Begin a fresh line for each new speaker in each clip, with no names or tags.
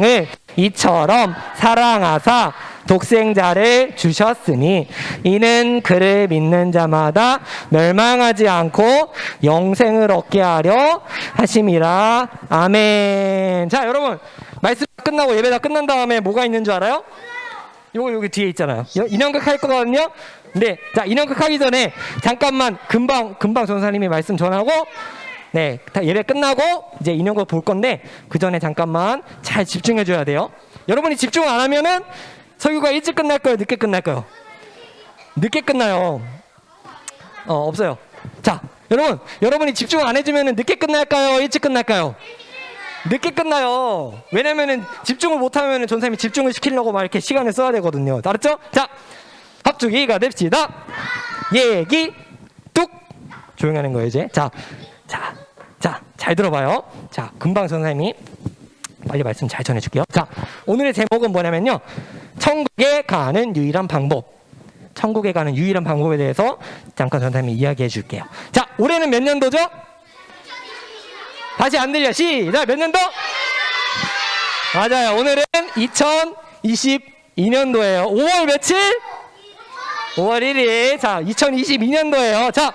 세상을 이처럼 사랑하사 독생자를 주셨으니 이는 그를 믿는 자마다 멸망하지 않고 영생을 얻게 하려 하심이라 아멘. 자 여러분 말씀 끝나고 예배 다 끝난 다음에 뭐가 있는 줄 알아요? 요거 여기 뒤에 있잖아요. 여- 인형극 할 거거든요. 네, 자 인형극 하기 전에 잠깐만 금방 금방 전사님이 말씀 전하고 네, 다 예배 끝나고 이제 인형극 볼 건데 그 전에 잠깐만 잘 집중해 줘야 돼요. 여러분이 집중 안 하면은 설교가 일찍 끝날 거예요, 늦게 끝날 거예요. 늦게 끝나요. 어 없어요. 자, 여러분, 여러분이 집중 안 해주면은 늦게 끝날까요, 일찍 끝날까요? 늦게 끝나요. 왜냐면은 집중을 못하면은 전사님이 집중을 시키려고 막 이렇게 시간을 써야 되거든요. 알았죠? 자, 합주기가 됩시다. 얘기 뚝 조용히 하는 거예요 이제. 자, 자, 자, 잘 들어봐요. 자, 금방 전사님이 빨리 말씀 잘 전해줄게요. 자, 오늘의 제목은 뭐냐면요. 천국에 가는 유일한 방법. 천국에 가는 유일한 방법에 대해서 잠깐 전사님이 이야기해 줄게요. 자, 올해는 몇 년도죠? 다시 안 들려. 시작. 몇 년도? 맞아요. 오늘은 2022년도예요. 5월 며칠? 5월 1일. 자, 2022년도예요. 자,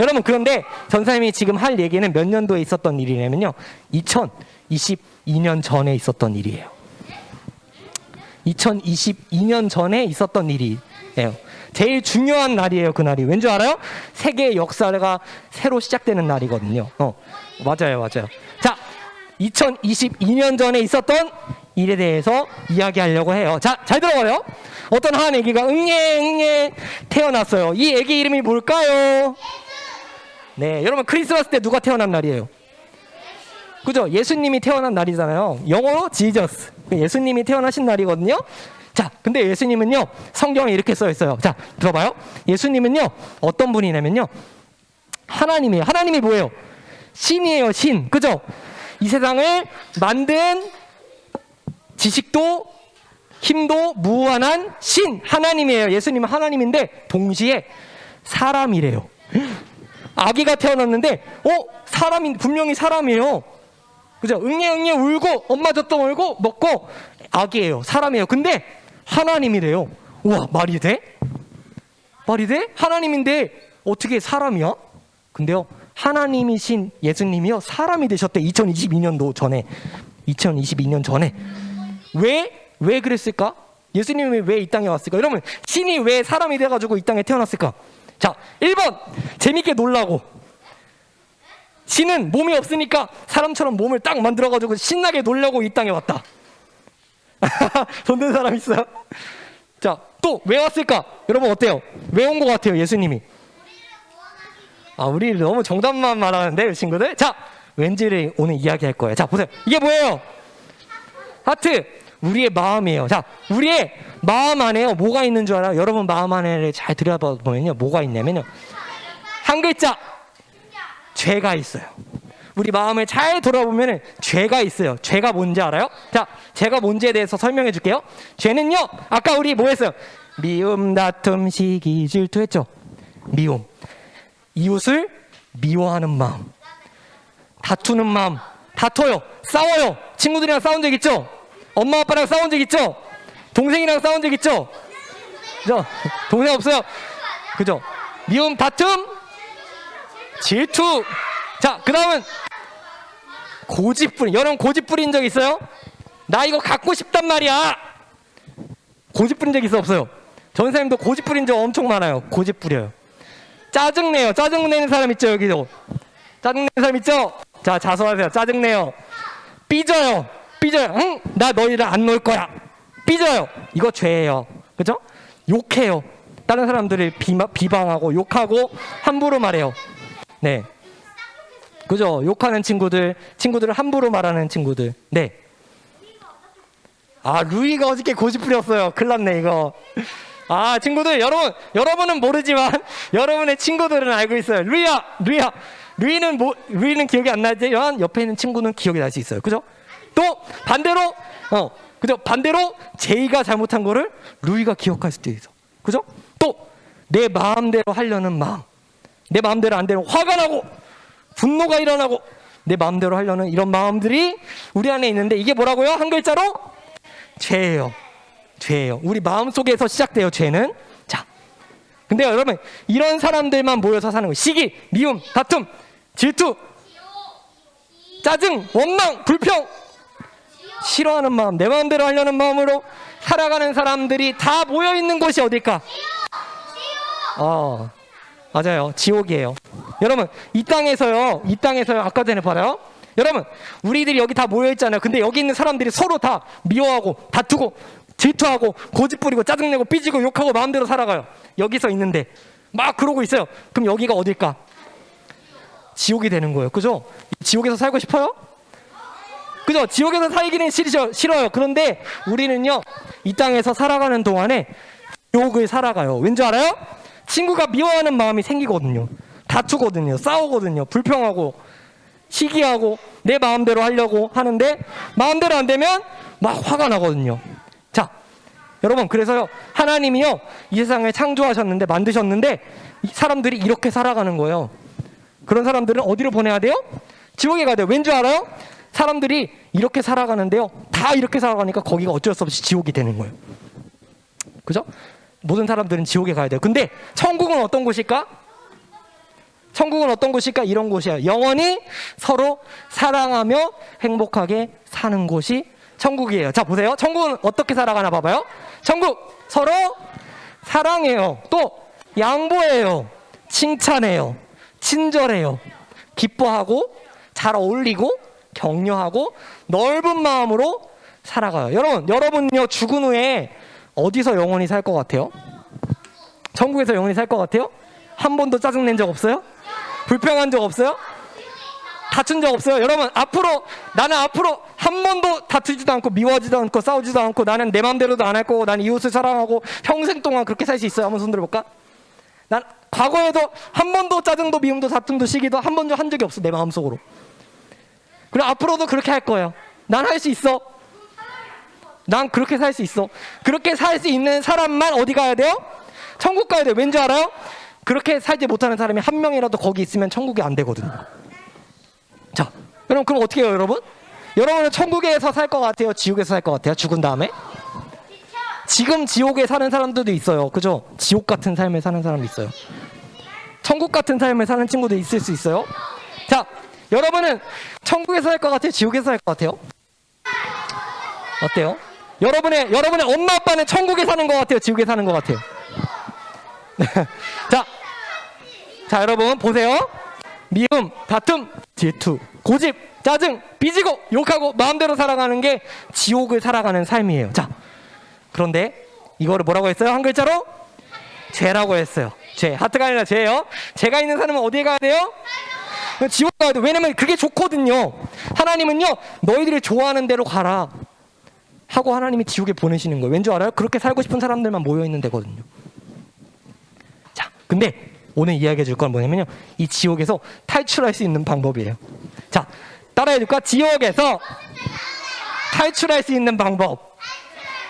여러분 그런데 전사님이 지금 할 얘기는 몇 년도에 있었던 일이냐면요. 2022년 전에 있었던 일이에요. 2022년 전에 있었던 일이에요. 제일 중요한 날이에요, 그 날이. 왠줄 알아요? 세계의 역사가 새로 시작되는 날이거든요. 어, 맞아요, 맞아요. 자, 2022년 전에 있었던 일에 대해서 이야기하려고 해요. 자, 잘 들어봐요. 어떤 한 애기가 응애, 응애 태어났어요. 이 애기 이름이 뭘까요? 네, 여러분 크리스마스 때 누가 태어난 날이에요? 그죠? 예수님이 태어난 날이잖아요. 영어로 지저스. 예수님이 태어나신 날이거든요. 자, 근데 예수님은요, 성경에 이렇게 써 있어요. 자, 들어봐요. 예수님은요, 어떤 분이냐면요, 하나님이에요. 하나님이 뭐예요? 신이에요, 신. 그죠? 이 세상을 만든 지식도 힘도 무한한 신 하나님이에요. 예수님은 하나님인데 동시에 사람이래요. 아기가 태어났는데 어 사람인 분명히 사람이에요. 그죠? 응애 응애 울고 엄마 젖도 울고 먹고 아기예요. 사람이에요. 근데 하나님이래요. 우와 말이 돼? 말이 돼? 하나님인데 어떻게 사람이야? 근데요 하나님이신 예수님이요 사람이 되셨대 2022년도 전에 2022년 전에 왜? 왜 그랬을까? 예수님이 왜 이 땅에 왔을까? 여러분, 신이 왜 사람이 돼가지고 이 땅에 태어났을까? 자, 1번. 재밌게 놀라고. 신은 몸이 없으니까 사람처럼 몸을 딱 만들어가지고 신나게 놀려고 이 땅에 왔다. 손든 사람 있어요? 자, 또 왜 왔을까? 여러분 어때요? 왜 온 것 같아요, 예수님이? 아, 우리 너무 정답만 말하는데, 이 친구들? 자, 왠지를 오늘 이야기할 거예요. 자, 보세요. 이게 뭐예요? 하트. 우리의 마음이에요. 자, 우리의 마음 안에요. 뭐가 있는 줄 알아요? 여러분 마음 안에를 잘 들여다보면요. 뭐가 있냐면요. 한 글자. 죄가 있어요. 우리 마음을 잘 돌아보면 죄가 있어요. 죄가 뭔지 알아요? 자, 죄가 뭔지에 대해서 설명해 줄게요. 죄는요, 아까 우리 뭐 했어요? 미움, 다툼, 시기, 질투 했죠? 미움. 이웃을 미워하는 마음. 다투는 마음. 다퉈요. 싸워요. 친구들이랑 싸운 적 있죠? 엄마 아빠랑 싸운 적 있죠? 동생이랑 싸운 적 있죠? 그죠? 동생 없어요? 그죠? 미움, 다툼, 질투. 자, 그 다음은 고집 부린. 여러분 고집 부린 적 있어요? 나 이거 갖고 싶단 말이야. 고집 부린 적 있어 없어요? 전사님도 고집 부린 적 엄청 많아요. 고집 부려요. 짜증내요. 짜증내는 사람 있죠 여기도. 짜증내는 사람 있죠? 자 자수하세요. 짜증내요. 삐져요. 삐져요. 응? 나 너희랑 안놀 거야. 삐져요. 이거 죄예요. 그죠? 욕해요. 다른 사람들을 비마, 비방하고 욕하고 함부로 말해요. 네. 그죠? 욕하는 친구들, 친구들을 함부로 말하는 친구들. 네. 아, 루이가 어저께 고집 부렸어요. 큰일 났네, 이거. 아, 친구들, 여러분, 여러분은 모르지만, 여러분의 친구들은 알고 있어요. 루이야, 루이야. 루이는 뭐, 루이는 기억이 안 나지만, 옆에 있는 친구는 기억이 날 수 있어요. 그죠? 또, 반대로, 어, 그죠? 반대로, 제이가 잘못한 거를 루이가 기억할 수도 있어. 그죠? 또, 내 마음대로 하려는 마음. 내 마음대로 안 되면 화가 나고, 분노가 일어나고, 내 마음대로 하려는 이런 마음들이 우리 안에 있는데, 이게 뭐라고요? 한 글자로? 죄예요. 죄예요. 우리 마음 속에서 시작돼요. 죄는. 자, 근데 여러분 이런 사람들만 모여서 사는 거예요. 시기, 미움, 다툼, 질투, 짜증, 원망, 불평, 싫어하는 마음, 내 마음대로 하려는 마음으로 살아가는 사람들이 다 모여 있는 곳이 어딜까? 어, 맞아요. 지옥이에요. 여러분 이 땅에서요, 이 땅에서요. 아까 전에 봐요. 여러분 우리들이 여기 다 모여 있잖아요. 근데 여기 있는 사람들이 서로 다 미워하고 다투고 질투하고 고집 부리고 짜증내고 삐지고 욕하고 마음대로 살아가요. 여기서 있는데 막 그러고 있어요. 그럼 여기가 어딜까? 지옥이 되는 거예요. 그죠? 지옥에서 살고 싶어요? 그죠? 지옥에서 살기는 싫어, 싫어요. 그런데 우리는요, 이 땅에서 살아가는 동안에 지옥을 살아가요. 왠지 알아요? 친구가 미워하는 마음이 생기거든요. 다투거든요. 싸우거든요. 불평하고, 시기하고, 내 마음대로 하려고 하는데, 마음대로 안 되면 막 화가 나거든요. 자, 여러분, 그래서요, 하나님이요, 이 세상을 창조하셨는데, 만드셨는데, 이 사람들이 이렇게 살아가는 거예요. 그런 사람들은 어디로 보내야 돼요? 지옥에 가야 돼요. 왠지 알아요? 사람들이 이렇게 살아가는데요. 다 이렇게 살아가니까 거기가 어쩔 수 없이 지옥이 되는 거예요. 그죠? 모든 사람들은 지옥에 가야 돼요. 근데 천국은 어떤 곳일까? 천국은 어떤 곳일까? 이런 곳이에요. 영원히 서로 사랑하며 행복하게 사는 곳이 천국이에요. 자, 보세요. 천국은 어떻게 살아가나 봐봐요. 천국 서로 사랑해요. 또 양보해요. 칭찬해요. 친절해요. 기뻐하고 잘 어울리고 격려하고 넓은 마음으로 살아가요. 여러분, 여러분요 죽은 후에 어디서 영원히 살 것 같아요? 천국에서 영원히 살 것 같아요? 한 번도 짜증 낸 적 없어요? 불평한 적 없어요? 다툰 적 없어요? 여러분 앞으로 나는 앞으로 한 번도 다투지도 않고 미워하지도 않고 싸우지도 않고 나는 내 마음대로도 안 할 거고 나는 이웃을 사랑하고 평생 동안 그렇게 살 수 있어요? 한번 손 들어볼까? 난 과거에도 한 번도 짜증도 미움도 다툼도 시기도 한 번도 한 적이 없어 내 마음속으로 그리고 앞으로도 그렇게 할 거예요 난 할 수 있어 난 그렇게 살 수 있어 그렇게 살 수 있는 사람만 어디 가야 돼요? 천국 가야 돼요 왠지 알아요? 그렇게 살지 못하는 사람이 한 명이라도 거기 있으면 천국이 안 되거든요 자 여러분 그럼 어떻게 해요 여러분? 여러분은 천국에서 살 것 같아요? 지옥에서 살 것 같아요? 죽은 다음에? 지금 지옥에 사는 사람들도 있어요. 그죠? 지옥 같은 삶을 사는 사람도 있어요. 천국 같은 삶을 사는 친구도 있을 수 있어요. 자, 여러분은 천국에서 살것 같아요? 지옥에서 살것 같아요? 어때요? 여러분의 여러분의 엄마 아빠는 천국에 사는 것 같아요, 지옥에 사는 것 같아요. 자, 자 여러분 보세요. 미움, 다툼, 질투, 고집, 짜증, 삐지고 욕하고 마음대로 살아가는 게 지옥을 살아가는 삶이에요. 자, 그런데 이거를 뭐라고 했어요? 한 글자로 죄라고 했어요. 죄. 하트가 아니라 죄예요. 죄가 있는 사람은 어디에 가야 돼요? 지옥 가야 돼. 왜냐면 그게 좋거든요. 하나님은요, 너희들이 좋아하는 대로 가라. 하고 하나님이 지옥에 보내시는 거예요. 왠지 알아요? 그렇게 살고 싶은 사람들만 모여 있는 데거든요. 자, 근데 오늘 이야기해 줄 건 뭐냐면요. 이 지옥에서 탈출할 수 있는 방법이에요. 자, 따라해 줄까? 지옥에서 탈출할 수 있는 방법.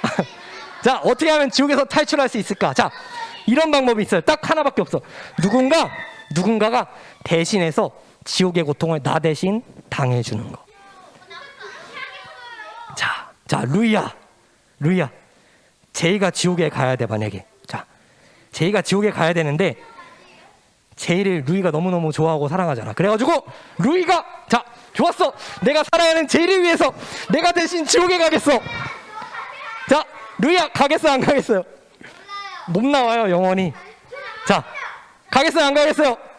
자, 어떻게 하면 지옥에서 탈출할 수 있을까? 자, 이런 방법이 있어요. 딱 하나밖에 없어. 누군가, 누군가가 대신해서 지옥의 고통을 나 대신 당해 주는 거. 자, 자, 루이야. 루이야. 제이가 지옥에 가야 돼, 만약에. 자, 제이가 지옥에 가야 되는데, 제이를 루이가 너무너무 좋아하고 사랑하잖아. 그래가지고, 루이가, 자, 좋았어. 내가 사랑하는 제이를 위해서 내가 대신 지옥에 가겠어. 자, 루이야, 가겠어, 안 가겠어요? 못 나와요, 영원히. 자, 가겠어요, 안 가겠어요?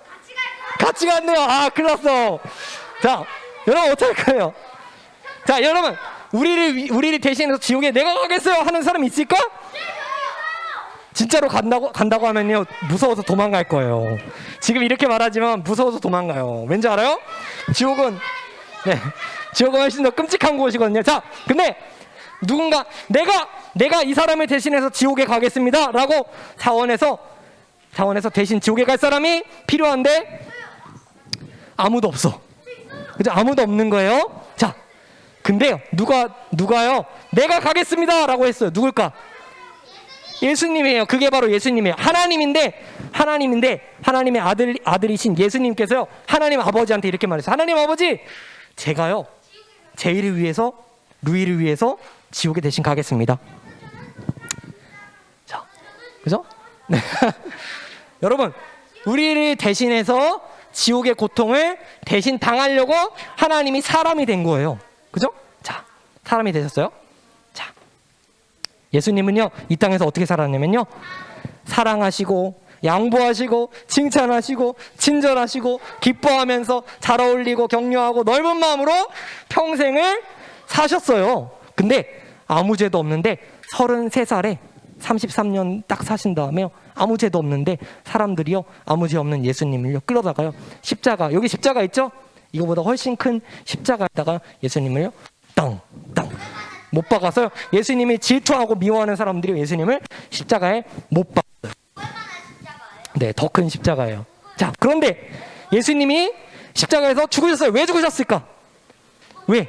같이 갔네요. 아, 큰일 났어. 자, 여러분, 어떡할 거예요? 자, 여러분, 우리를, 위- 우리를 대신해서 지옥에 내가 가겠어요 하는 사람 있을까? 진짜로 간다고, 간다고 하면요, 무서워서 도망갈 거예요. 지금 이렇게 말하지만 무서워서 도망가요. 왠지 알아요? 지옥은, 네, 지옥은 훨씬 더 끔찍한 곳이거든요. 자, 근데 누군가, 내가, 내가 이 사람을 대신해서 지옥에 가겠습니다. 라고 자원에서, 자원에서 대신 지옥에 갈 사람이 필요한데, 아무도 없어. 그죠? 아무도 없는 거예요. 자, 근데요, 누가, 누가요? 내가 가겠습니다! 라고 했어요. 누굴까? 예수님이에요. 그게 바로 예수님이에요. 하나님인데, 하나님인데, 하나님의 아들, 아들이신 예수님께서요, 하나님 아버지한테 이렇게 말했어요. 하나님 아버지, 제가요, 제이를 위해서, 루이를 위해서 지옥에 대신 가겠습니다. 자, 그죠? 네. 여러분, 우리를 대신해서 지옥의 고통을 대신 당하려고 하나님이 사람이 된 거예요. 그죠? 자, 사람이 되셨어요. 자, 예수님은요, 이 땅에서 어떻게 살았냐면요, 사랑하시고, 양보하시고, 칭찬하시고, 친절하시고, 기뻐하면서 잘 어울리고, 격려하고, 넓은 마음으로 평생을 사셨어요. 근데 아무 죄도 없는데, 33살에 33년 딱 사신 다음에요. 아무 죄도 없는데 사람들이요 아무 죄 없는 예수님을요 끌어다가요 십자가 여기 십자가 있죠? 이거보다 훨씬 큰 십자가에다가 예수님을요 땅땅 못 박아서요 예수님이 질투하고 미워하는 사람들이 예수님을 십자가에 못 박았어요. 네, 더 큰 십자가예요. 자, 그런데 예수님이 십자가에서 죽으셨어요. 왜 죽으셨을까? 왜?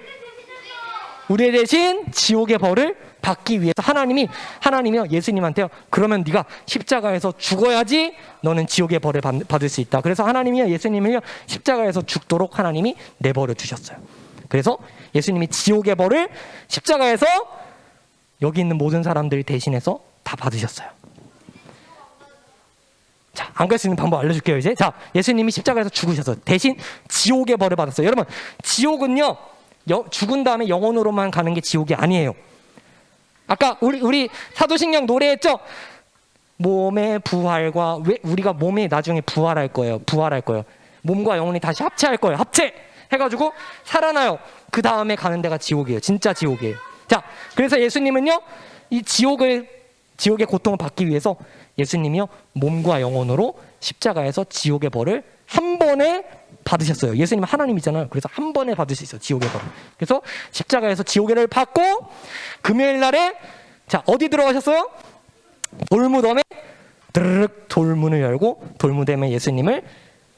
우리 대신 지옥의 벌을 받기 위해서 하나님이 하나님이요 예수님한테요 그러면 네가 십자가에서 죽어야지 너는 지옥의 벌을 받, 받을 수 있다 그래서 하나님이요 예수님을요 십자가에서 죽도록 하나님이 내버려 두셨어요 그래서 예수님이 지옥의 벌을 십자가에서 여기 있는 모든 사람들이 대신해서 다 받으셨어요 자, 안 갈 수 있는 방법 알려줄게요, 이제. 자, 예수님이 십자가에서 죽으셔서 대신 지옥의 벌을 받았어요. 여러분, 지옥은요, 여- 죽은 다음에 영원으로만 가는 게 지옥이 아니에요. 아까 우리, 우리 사도신경 노래했죠? 몸의 부활과, 왜, 우리가 몸이 나중에 부활할 거예요. 부활할 거예요. 몸과 영혼이 다시 합체할 거예요. 합체! 해가지고 살아나요. 그 다음에 가는 데가 지옥이에요. 진짜 지옥이에요. 자, 그래서 예수님은요, 이 지옥을, 지옥의 고통을 받기 위해서 예수님이요, 몸과 영혼으로 십자가에서 지옥의 벌을 한 번에 받으셨어요. 예수님은 하나님이잖아요. 그래서 한 번에 받을 수 있어요. 지옥의 벌을. 그래서 십자가에서 지옥의 벌을 받고 금요일 날에 자, 어디 들어가셨어요? 돌무덤에 드르륵 돌문을 열고 돌무덤에 예수님을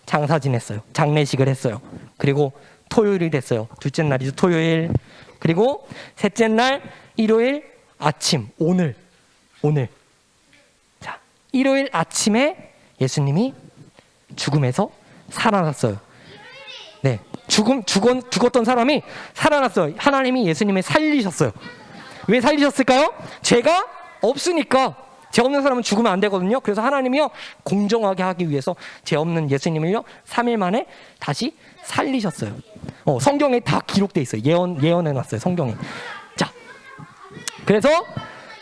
장사 지냈어요. 장례식을 했어요. 그리고 토요일이 됐어요. 둘째 날이죠. 토요일. 그리고 셋째 날 일요일 아침 오늘 오늘 자 일요일 아침에 예수님이 죽음에서 살아났어요. 네 죽음 죽은 죽었던 사람이 살아났어요. 하나님이 예수님을 살리셨어요. 왜 살리셨을까요? 죄가 없으니까 죄 없는 사람은 죽으면 안 되거든요. 그래서 하나님이요 공정하게 하기 위해서 죄 없는 예수님을요 3일 만에 다시 살리셨어요. 어, 성경에 다 기록돼 있어요. 예언 예언해 놨어요. 성경에. 자 그래서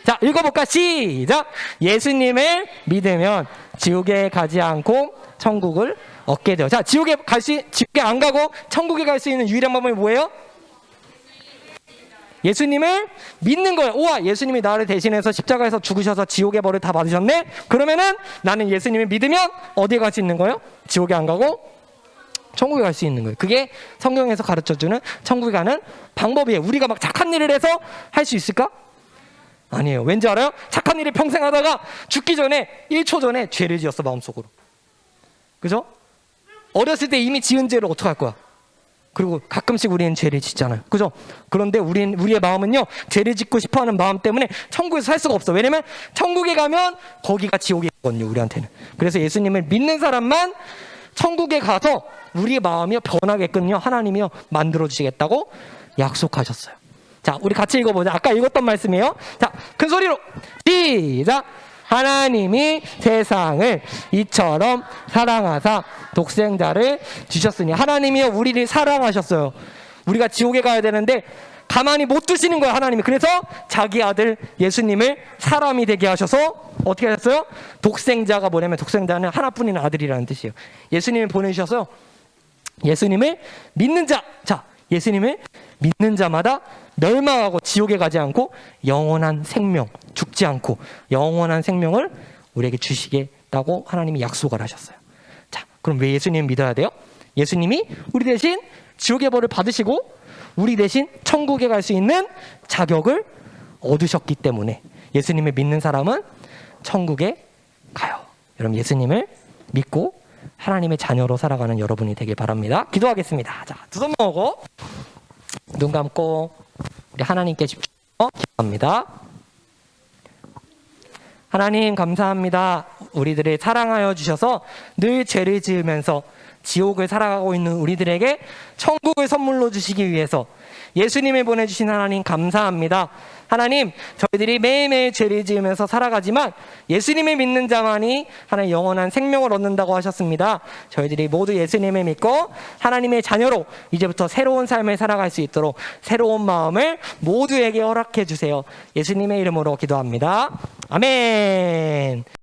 자 읽어볼까 시작 예수님을 믿으면 지옥에 가지 않고 천국을 얻게 돼요 자 지옥에 갈 수 지옥에 안 가고 천국에 갈 수 있는 유일한 방법이 뭐예요? 예수님을 믿는 거예요. 우와, 예수님이 나를 대신해서 십자가에서 죽으셔서 지옥의 벌을 다 받으셨네? 그러면은 나는 예수님을 믿으면 어디에 갈 수 있는 거예요? 지옥에 안 가고 천국에 갈 수 있는 거예요. 그게 성경에서 가르쳐 주는 천국에 가는 방법이에요. 우리가 막 착한 일을 해서 할 수 있을까? 아니에요. 왠지 알아요? 착한 일을 평생 하다가 죽기 전에 1초 전에 죄를 지었어, 마음속으로. 그죠? 어렸을 때 이미 지은 죄를 어떻게 할 거야? 그리고 가끔씩 우리는 죄를 짓잖아요. 그죠? 그런데 우린, 우리의 마음은요, 죄를 짓고 싶어 하는 마음 때문에 천국에서 살 수가 없어. 왜냐면 천국에 가면 거기가 지옥이거든요, 우리한테는. 그래서 예수님을 믿는 사람만 천국에 가서 우리의 마음이 변하게끔요, 하나님이요, 만들어주시겠다고 약속하셨어요. 자, 우리 같이 읽어보자. 아까 읽었던 말씀이에요. 자, 큰 소리로. 시작! 하나님이 세상을 이처럼 사랑하사 독생자를 주셨으니 하나님이요 우리를 사랑하셨어요. 우리가 지옥에 가야 되는데 가만히 못 두시는 거예요 하나님이. 그래서 자기 아들 예수님을 사람이 되게 하셔서 어떻게 하셨어요? 독생자가 뭐냐면 독생자는 하나뿐인 아들이라는 뜻이에요. 예수님을 보내주셔서 예수님을 믿는 자, 자, 예수님을 믿는 자마다 멸망하고 지옥에 가지 않고 영원한 생명, 죽지 않고 영원한 생명을 우리에게 주시겠다고 하나님이 약속을 하셨어요. 자, 그럼 왜 예수님 믿어야 돼요? 예수님이 우리 대신 지옥의 벌을 받으시고 우리 대신 천국에 갈 수 있는 자격을 얻으셨기 때문에 예수님을 믿는 사람은 천국에 가요. 여러분 예수님을 믿고 하나님의 자녀로 살아가는 여러분이 되길 바랍니다. 기도하겠습니다. 자, 두 손 모으고 눈 감고 우리 하나님께 집중하고 기도합니다. 하나님 감사합니다. 우리들을 사랑하여 주셔서 늘 죄를 지으면서 지옥을 살아가고 있는 우리들에게 천국을 선물로 주시기 위해서 예수님을 보내주신 하나님 감사합니다. 하나님, 저희들이 매일매일 죄를 지으면서 살아가지만 예수님을 믿는 자만이 하나님 영원한 생명을 얻는다고 하셨습니다. 저희들이 모두 예수님을 믿고 하나님의 자녀로 이제부터 새로운 삶을 살아갈 수 있도록 새로운 마음을 모두에게 허락해 주세요. 예수님의 이름으로 기도합니다. 아멘.